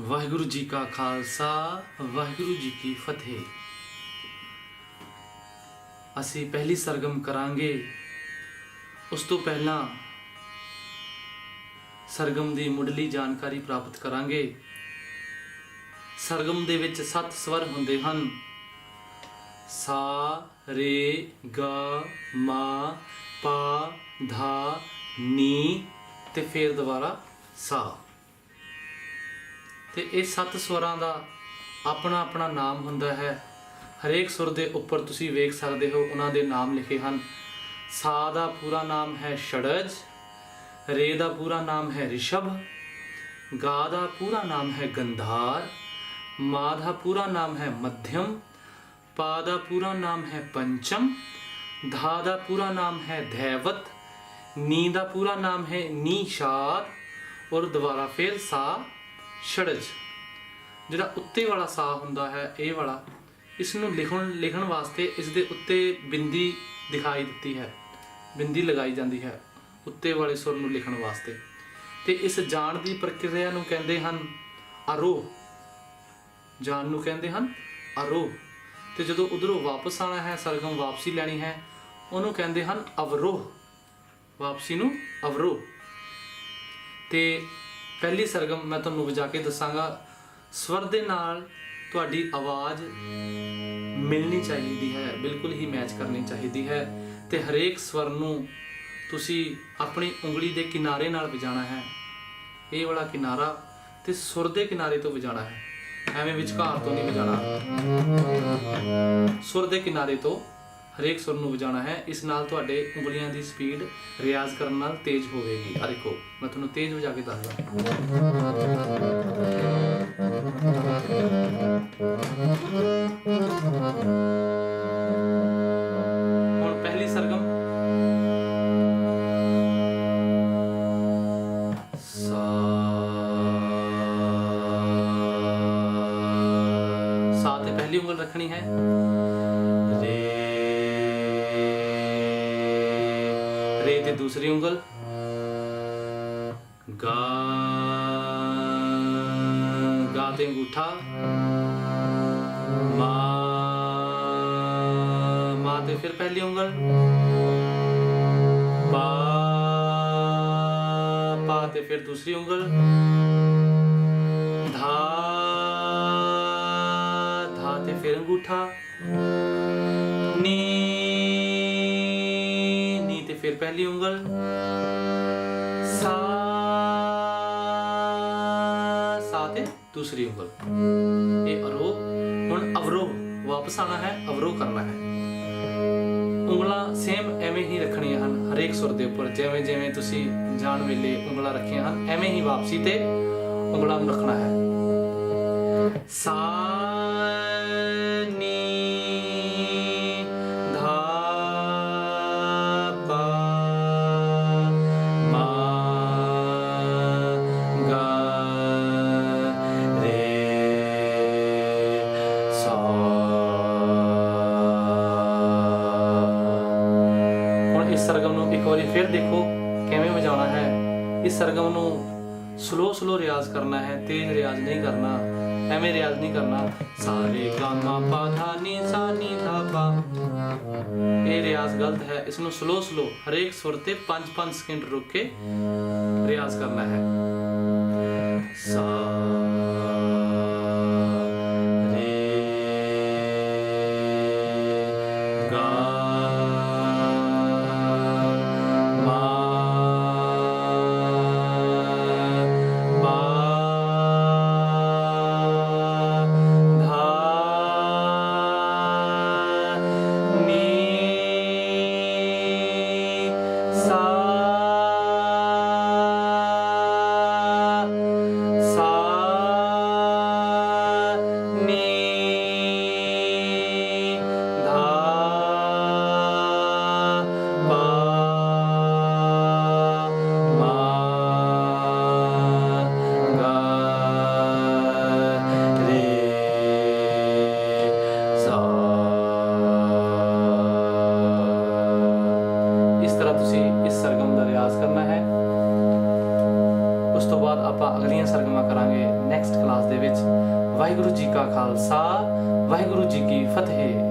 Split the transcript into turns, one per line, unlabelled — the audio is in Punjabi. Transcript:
ਵਾਹਿਗੁਰੂ ਜੀ ਕਾ ਖਾਲਸਾ, ਵਾਹਿਗੁਰੂ ਜੀ ਕੀ ਫਤਿਹ। ਅਸੀਂ ਪਹਿਲੀ ਸਰਗਮ ਕਰਾਂਗੇ। ਉਸ ਤੋਂ ਪਹਿਲਾਂ ਸਰਗਮ ਦੀ ਮੁੱਢਲੀ ਜਾਣਕਾਰੀ ਪ੍ਰਾਪਤ ਕਰਾਂਗੇ। ਸਰਗਮ ਦੇ ਵਿੱਚ ਸੱਤ ਸਵਰ ਹੁੰਦੇ ਹਨ। ਸਾ, ਰੇ, ਗਾ, ਮਾ, ਪਾ, ਧਾ, ਨੀ ਤੇ ਫਿਰ ਦੁਬਾਰਾ ਸਾ। ਤੇ ਇਹ ਸੱਤ ਸਵਰਾਂ ਦਾ ਆਪਣਾ ਆਪਣਾ ਨਾਮ ਹੁੰਦਾ ਹੈ ਹਰੇਕ ਸੁਰ ਦੇ ਉੱਪਰ ਤੁਸੀਂ ਵੇਖ ਸਕਦੇ ਹੋ ਉਹਨਾਂ ਦੇ ਨਾਮ ਲਿਖੇ ਹਨ ਸਾ ਦਾ ਪੂਰਾ ਨਾਮ ਹੈ षडज ਰੇ ਦਾ ਪੂਰਾ ਨਾਮ ਹੈ ਰਿਸ਼ਭ ਗਾ ਦਾ ਪੂਰਾ ਨਾਮ ਹੈ ਗੰਧਾਰ ਮਾ ਦਾ ਪੂਰਾ ਨਾਮ ਹੈ ਮਧਿਅਮ ਪਾ ਦਾ ਪੂਰਾ ਨਾਮ ਹੈ ਪੰਚਮ ਧਾ ਦਾ ਪੂਰਾ ਨਾਮ ਹੈ ਧੈਵਤ ਨੀ ਦਾ ਪੂਰਾ ਨਾਮ ਹੈ ਨੀਸ਼ਾਦ ਔਰ ਦੁਬਾਰਾ ਫਿਰ ਸਾ ਛੜਜ। ਜਿਹੜਾ ਉੱਤੇ ਵਾਲਾ ਸਾਹ ਹੁੰਦਾ ਹੈ, ਇਹ ਵਾਲਾ ਇਸ ਨੂੰ ਲਿਖਣ ਲਿਖਣ ਵਾਸਤੇ ਇਸ ਦੇ ਉੱਤੇ ਬਿੰਦੀ ਦਿਖਾਈ ਦਿੱਤੀ ਹੈ। ਬਿੰਦੀ ਲਗਾਈ ਜਾਂਦੀ ਹੈ ਉੱਤੇ ਵਾਲੇ ਸੁਰ ਨੂੰ ਲਿਖਣ ਵਾਸਤੇ। ਤੇ ਇਸ ਜਾਣ ਦੀ ਪ੍ਰਕਿਰਿਆ ਨੂੰ ਕਹਿੰਦੇ ਹਨ ਅਰੋਹ ਜਾਣ ਨੂੰ ਕਹਿੰਦੇ ਹਨ ਅਰੋਹ ਤੇ ਜਦੋਂ ਉਧਰੋਂ ਵਾਪਸ ਆਣਾ ਹੈ, ਸਰਗਮ ਵਾਪਸੀ ਲੈਣੀ ਹੈ, ਉਹਨੂੰ ਕਹਿੰਦੇ ਹਨ ਅਵਰੋਹ। ਵਾਪਸੀ ਨੂੰ ਅਵਰੋਹ। ਤੇ ਪਹਿਲੀ ਸਰਗਮ ਮੈਂ ਤੁਹਾਨੂੰ ਵਜਾ ਕੇ ਦੱਸਾਂਗਾ। ਸਵਰ ਦੇ ਨਾਲ ਤੁਹਾਡੀ ਆਵਾਜ਼ ਮਿਲਣੀ ਚਾਹੀਦੀ ਹੈ, ਬਿਲਕੁਲ ਹੀ ਮੈਚ ਕਰਨੀ ਚਾਹੀਦੀ ਹੈ ਤੇ ਹਰੇਕ ਸਵਰ ਨੂੰ ਤੁਸੀਂ ਆਪਣੀ ਉਂਗਲੀ ਦੇ ਕਿਨਾਰੇ ਨਾਲ ਵਜਾਣਾ ਹੈ। ਇਹ ਵਾਲਾ ਕਿਨਾਰਾ ਤੇ ਸੁਰ ਦੇ ਕਿਨਾਰੇ ਤੋਂ ਵਜਾਣਾ ਹੈ। ਐਵੇਂ ਵਿਚਕਾਰ ਤੋਂ ਨਹੀਂ ਵਜਾਣਾ। ਸੁਰ ਦੇ ਕਿਨਾਰੇ ਤੋਂ ਹਰੇਕ ਸੁਰ ਨੂੰ ਵਜਾਉਣਾ ਹੈ, ਇਸ ਨਾਲ ਤੁਹਾਡੇ ਉਂਗਲੀਆਂ ਦੀ ਸਪੀਡ ਰਿਆਜ਼ ਕਰਨ ਨਾਲ ਤੇਜ਼ ਹੋਵੇਗੀ। ਆ ਦੇਖੋ, ਮੈਂ ਤੁਹਾਨੂੰ ਤੇਜ਼ ਵਜਾ ਕੇ ਦੱਸਦਾ। ਹੁਣ ਪਹਿਲੀ ਸਰਗਮ। ਸਾ ਸਾ ਤੇ ਪਹਿਲੀ ਉਂਗਲ ਰੱਖਣੀ ਹੈ। ਰੇ ਤੇ ਦੂਸਰੀ ਉਂਗਲ। ਗਾ ਗਾ ਤੇ ਅੰਗੂਠਾ। ਮਾ ਮਾ ਤੇ ਫਿਰ ਪਹਿਲੀ ਉਂਗਲ। ਪਾ ਪਾ ਤੇ ਫਿਰ ਦੂਸਰੀ ਉਂਗਲ। ਧਾ ਧਾ ਤੇ ਫਿਰ ਅੰਗੂਠਾ। ਫਿਰ ਪਹਿਲੀ ਉਂਗਲ। ਸਾ ਸਾ ਤੇ ਦੂਸਰੀ ਉਂਗਲ। ਇਹ ਅਰੋਹ, ਹੁਣ ਅਵਰੋਹ ਵਾਪਸ ਆਣਾ ਹੈ, ਅਵਰੋਹ ਕਰਨਾ ਹੈ। ਉਂਗਲਾਂ ਸੇਮ ਐਵੇਂ ਹੀ ਰੱਖਣੀਆਂ ਹਨ, ਹਰੇਕ ਸੁਰ ਦੇ ਉੱਪਰ, ਜਿਵੇਂ ਜਿਵੇਂ ਤੁਸੀਂ ਜਾਣ ਵੇਲੇ ਉਂਗਲਾਂ ਰੱਖੀਆਂ ਹਨ, ਐਵੇਂ ਹੀ ਵਾਪਸੀ ਤੇ ਉਂਗਲਾਂ ਨੂੰ ਰੱਖਣਾ ਹੈ। ਸਾ ਦੇਖੋ ਕਿਵੇਂ ਵਜਾਉਣਾ ਹੈ। ਇਸ ਸਰਗਮ ਨੂੰ ਸਲੋ ਸਲੋ ਰਿਆਜ਼ ਕਰਨਾ ਹੈ, ਤੇਜ਼ ਰਿਆਜ਼ ਨਹੀਂ ਕਰਨਾ, ਐਵੇਂ ਰਿਆਜ਼ ਨਹੀਂ ਕਰਨਾ। ਸਾਰੇ ਗਾਮਾ ਪਾ ਧਾ ਨੀ ਸਾ ਨੀ ਧਾ ਪਾ। ਇਹ ਰਿਆਜ਼ ਗਲਤ ਹੈ, ਇਸ ਨੂੰ ਸਲੋ ਸਲੋ ਹਰੇਕ ਸੁਰ ਤੇ 5-5 ਸਕਿੰਟ ਰੁਕ ਕੇ ਰਿਆਜ਼ ਕਰਨਾ ਹੈ। ਸਾ ਉਸ ਤੋਂ ਬਾਅਦ ਆਪਾਂ ਅਗਲੀਆਂ ਸਰਗਮਾਂ ਕਰਾਂਗੇ ਨੈਕਸਟ ਕਲਾਸ ਦੇ ਵਿੱਚ। ਵਾਹਿਗੁਰੂ ਜੀ ਕਾ ਖਾਲਸਾ, ਵਾਹਿਗੁਰੂ ਜੀ ਕੀ ਫਤਿਹ।